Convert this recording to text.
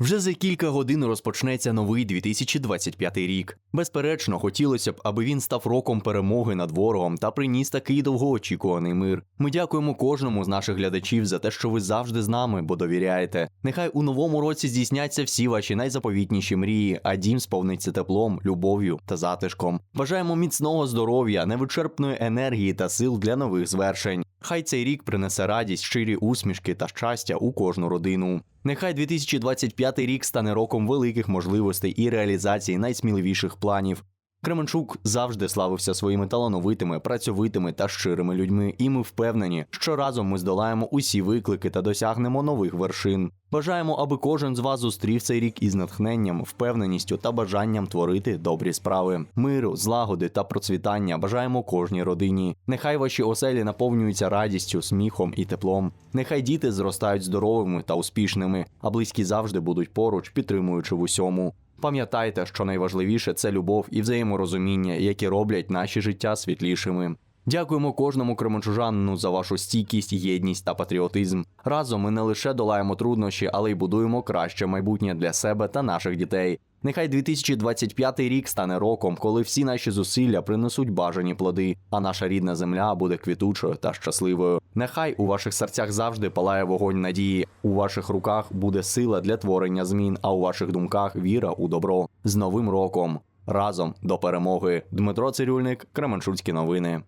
Вже за кілька годин розпочнеться новий 2025 рік. Безперечно, хотілося б, аби він став роком перемоги над ворогом та приніс такий довгоочікуваний мир. Ми дякуємо кожному з наших глядачів за те, що ви завжди з нами, бо довіряєте. Нехай у новому році здійсняться всі ваші найзаповітніші мрії, а дім сповниться теплом, любов'ю та затишком. Бажаємо міцного здоров'я, невичерпної енергії та сил для нових звершень. Хай цей рік принесе радість, щирі усмішки та щастя у кожну родину. Нехай 2025 рік стане роком великих можливостей і реалізації найсміливіших планів. Кременчук завжди славився своїми талановитими, працьовитими та щирими людьми, і ми впевнені, що разом ми здолаємо усі виклики та досягнемо нових вершин. Бажаємо, аби кожен з вас зустрів цей рік із натхненням, впевненістю та бажанням творити добрі справи. Миру, злагоди та процвітання бажаємо кожній родині. Нехай ваші оселі наповнюються радістю, сміхом і теплом. Нехай діти зростають здоровими та успішними, а близькі завжди будуть поруч, підтримуючи в усьому. Пам'ятайте, що найважливіше це любов і взаєморозуміння, які роблять наші життя світлішими. Дякуємо кожному кременчужанину за вашу стійкість, єдність та патріотизм. Разом ми не лише долаємо труднощі, але й будуємо краще майбутнє для себе та наших дітей. Нехай 2025 рік стане роком, коли всі наші зусилля принесуть бажані плоди, а наша рідна земля буде квітучою та щасливою. Нехай у ваших серцях завжди палає вогонь надії. У ваших руках буде сила для творення змін, а у ваших думках віра у добро. З новим роком! Разом до перемоги! Дмитро Цирюльник, Кременчуцькі новини.